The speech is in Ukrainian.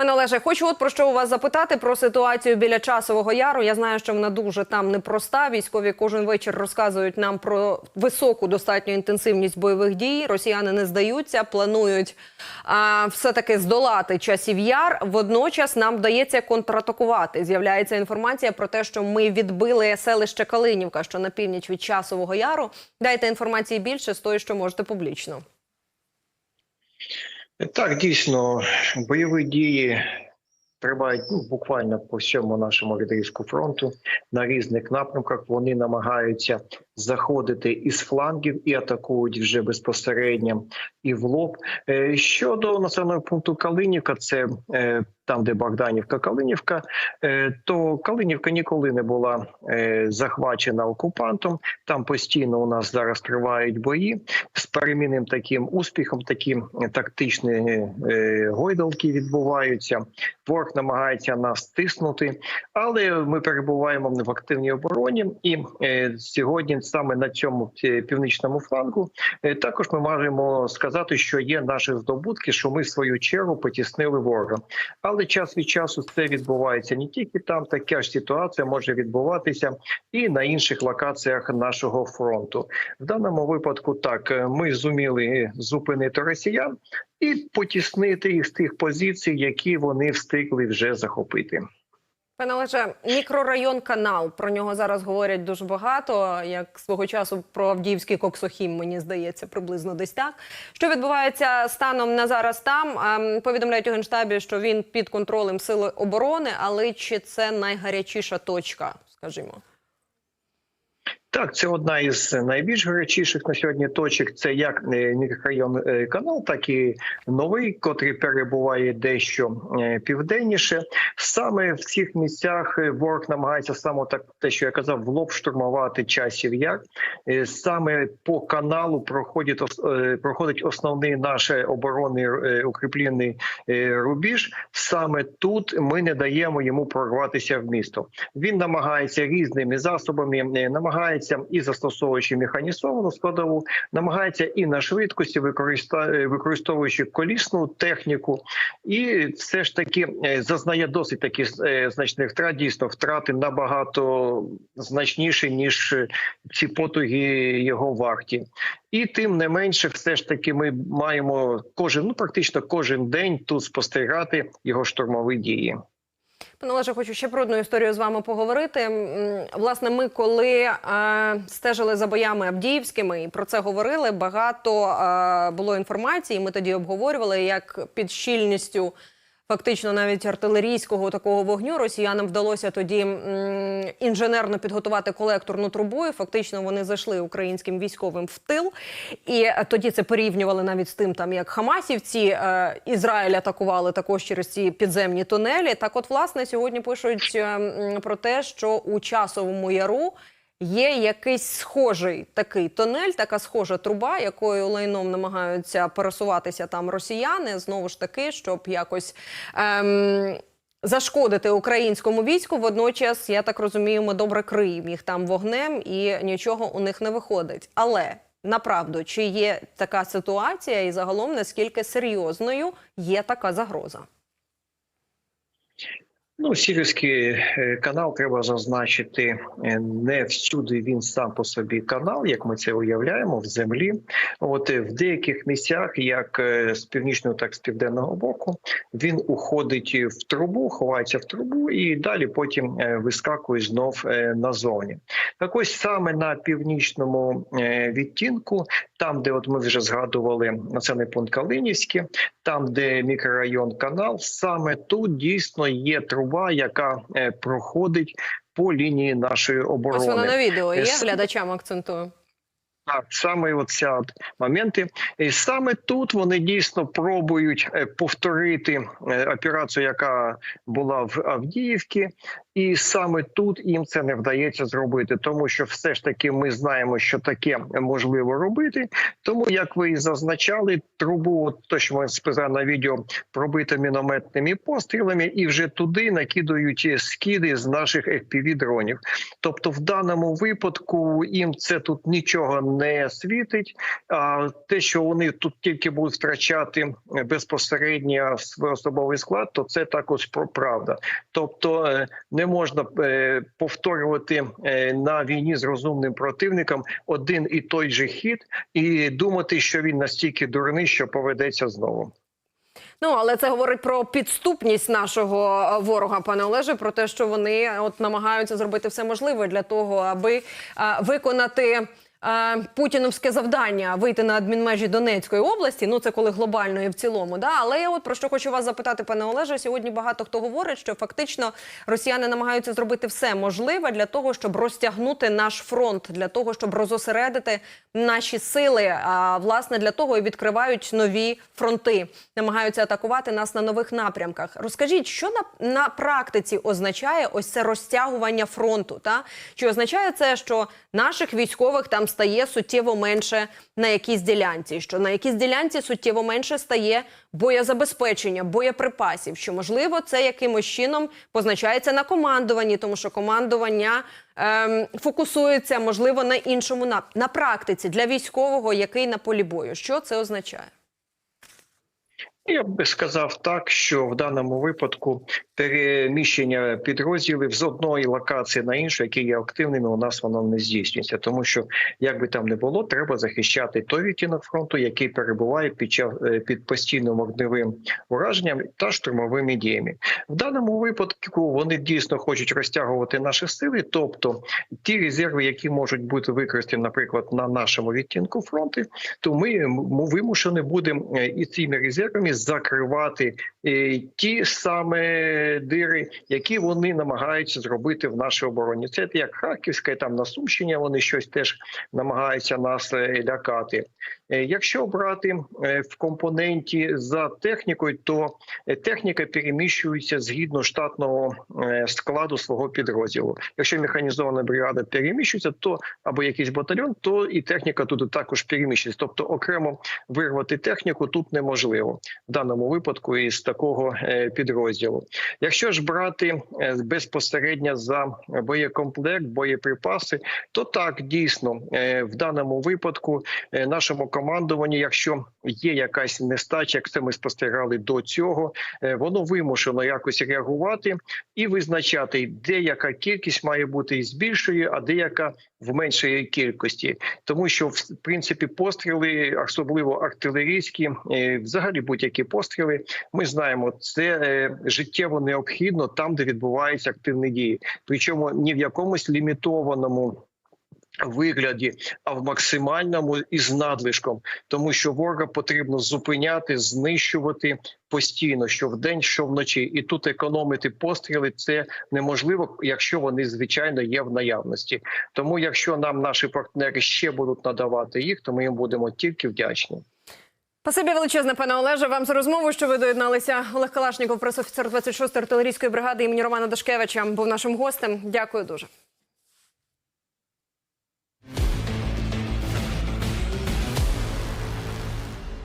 Пане Олеже, хочу от про що у вас запитати про ситуацію біля часового яру. Я знаю, що вона дуже там непроста. Військові кожен вечір розказують нам про високу достатню інтенсивність бойових дій. Росіяни не здаються, планують все таки здолати часів яр. Водночас нам вдається контратакувати. З'являється інформація про те, що ми відбили селище Калинівка, що на північ від часового яру. Дайте інформації більше з тої, що можете публічно. Так, дійсно, бойові дії тривають ну, буквально по всьому нашому відрізку фронту на різних напрямках. Вони намагаються заходити із флангів і атакують вже безпосередньо і в лоб. Е, Щодо населеного пункту Калинівка, це е, там, де Богданівка, Калинівка, е, то Калинівка ніколи не була захвачена окупантом. Там постійно у нас зараз тривають бої з перемінним таким успіхом, такі тактичні гойдалки відбуваються. Ворог намагається нас тиснути, але ми перебуваємо в активній обороні, і е, сьогодні саме на цьому е, північному флангу е, також ми можемо сказати, що є наші здобутки, що ми в свою чергу потіснили ворога. Але час від часу це відбувається не тільки там, така ж ситуація може відбуватися і на інших локаціях нашого фронту. В даному випадку так ми зуміли зупинити росіян і потіснити їх з тих позицій, які вони встигли вже захопити. Пане Олеже, мікрорайон канал. Про нього зараз говорять дуже багато. Як свого часу про Авдіївський коксохім, мені здається, приблизно десь так. Що відбувається станом на зараз там? Ем, Повідомляють у генштабі, що він під контролем сили оборони, але чи це найгарячіша точка, скажімо? Так, це одна із найбільш гарячіших на сьогодні точок. Це як е, мікрорайон е, канал, так і новий, котрий перебуває дещо е, південніше. Саме в цих місцях ворог намагається саме так, те, що я казав, в лоб штурмувати часів. Е, Саме по каналу проходить проходить основний наш оборонний укріплений рубіж. Саме тут ми не даємо йому прорватися в місто. Він намагається різними засобами, е, намагається і застосовуючи механізовану складову, намагається і на швидкості, е, використовуючи колісну техніку, і все ж таки е, зазнає досить таки е, значних втрат. Дійсно, втрати набагато значніші ніж ці потуги його варті. І тим не менше, все ж таки, ми маємо кожен, ну практично кожен день тут спостерігати його штурмові дії. Пане Олеже, хочу ще про одну історію з вами поговорити. Власне, ми коли е, стежили за боями Абдіївськими і про це говорили, багато е, було інформації. Ми тоді обговорювали, як під щільністю фактично навіть артилерійського такого вогню росіянам вдалося тоді інженерно підготувати колекторну трубу. І фактично вони зайшли українським військовим в тил. І е, тоді це порівнювали навіть з тим, там як Хамасівці е, Ізраїль атакували також через ці підземні тунелі. Так, от, власне, сьогодні пишуть е, про те, що у часовому яру. Є якийсь схожий такий тунель, така схожа труба, якою лайном намагаються пересуватися там росіяни. Знову ж таки, щоб якось ем, зашкодити українському війську. Водночас, я так розумію, ми добре криємо їх там вогнем і нічого у них не виходить. Але направду, чи є така ситуація, і загалом наскільки серйозною є така загроза? Ну, Сірівський е, канал треба зазначити е, не всюди. Він сам по собі канал, як ми це уявляємо, в землі. От е, в деяких місцях, як з північного, так і з південного боку, він уходить в трубу, ховається в трубу і далі потім вискакує знов назовні. Так ось саме на північному відтінку, там, де от ми вже згадували населений пункт Калинівський, там, де мікрорайон канал, саме тут дійсно є труба, яка е, проходить по лінії нашої оборони. Ось вона на відео є. Е, Глядачам акцентую. Так, саме оця моменти. І саме тут вони дійсно пробують е, повторити операцію, яка була в Авдіївці, І саме тут їм це не вдається зробити, тому що все ж таки ми знаємо, що таке можливо робити. Тому, як ви і зазначали, трубу, от то що ми сказали на відео, пробито мінометними пострілами, і вже туди накидують скиди з наших fpv дронів. Тобто, в даному випадку їм це тут нічого не світить. А те, що вони тут тільки будуть втрачати безпосередньо свій особовий склад, то це також правда. Тобто е, не можна е, повторювати е, на війні з розумним противником один і той же хід і думати, що він настільки дурний, що поведеться знову. Ну але це говорить про підступність нашого е, ворога, пане Олеже, про те, що вони от намагаються зробити все можливе для того, аби виконати. Путіновське завдання вийти на адмінмежі Донецької області. Ну це коли глобально і в цілому. Да? Але я от про що хочу вас запитати, пане Олеже. Сьогодні багато хто говорить, що фактично росіяни намагаються зробити все можливе для того, щоб розтягнути наш фронт, для того, щоб розосередити наші сили. А власне для того і відкривають нові фронти, намагаються атакувати нас на нових напрямках. Розкажіть, що на, на практиці означає ось це розтягування фронту? Та чи означає це, що наших військових там стає суттєво менше на якійсь ділянці? Що на якійсь ділянці суттєво менше стає боєзабезпечення, боєприпасів? Що можливо це якимось чином позначається на командуванні, тому що командування ем, фокусується можливо на іншому на, на практиці для військового, який на полі бою. Що це означає? Я би сказав так, що в даному випадку переміщення підрозділів з одної локації на іншу, які є активними, у нас воно не здійснюється, тому що як би там не було, треба захищати той відтінок фронту, який перебуває під час е, під постійним вогневим ураженням та штурмовими діями. В даному випадку вони дійсно хочуть розтягувати наші сили, тобто ті резерви, які можуть бути використані, наприклад, на нашому відтінку фронту, то ми м- вимушені будемо е, і цими резервами закривати е, ті саме дири, які вони намагаються зробити в нашій обороні. Це як Харківська, там на Сумщині вони щось теж намагаються нас е, лякати. Е, Якщо брати в компоненті за технікою, то техніка переміщується згідно штатного складу свого підрозділу. Якщо механізована бригада переміщується, то або якийсь батальйон, то і техніка тут також переміщується. Тобто окремо вирвати техніку тут неможливо даному випадку із такого е, підрозділу. Якщо ж брати е, безпосередньо за боєкомплект, боєприпаси, то так дійсно е, в даному випадку нашому командуванню, якщо є якась нестача, як це ми спостерігали до цього, воно вимушено якось реагувати і визначати, де яка кількість має бути із більшої, а деяка в меншої кількості, тому що в принципі постріли, особливо артилерійські, взагалі будь-які постріли, ми знаємо, це е, життєво необхідно там, де відбуваються активні дії, причому ні в якомусь лімітованому. Вигляді, а в максимальному і з надлишком, тому що ворога потрібно зупиняти, знищувати постійно, що вдень, що вночі, і тут економити постріли це неможливо, якщо вони звичайно є в наявності. Тому, якщо нам наші партнери ще будуть надавати їх, то ми їм будемо тільки вдячні. Спасибі величезне, пане Олеже, вам за розмову, що ви доєдналися. Олег Калашніков, пресофіцер 26-ї артилерійської бригади імені Романа Дашкевича, був нашим гостем. Дякую дуже.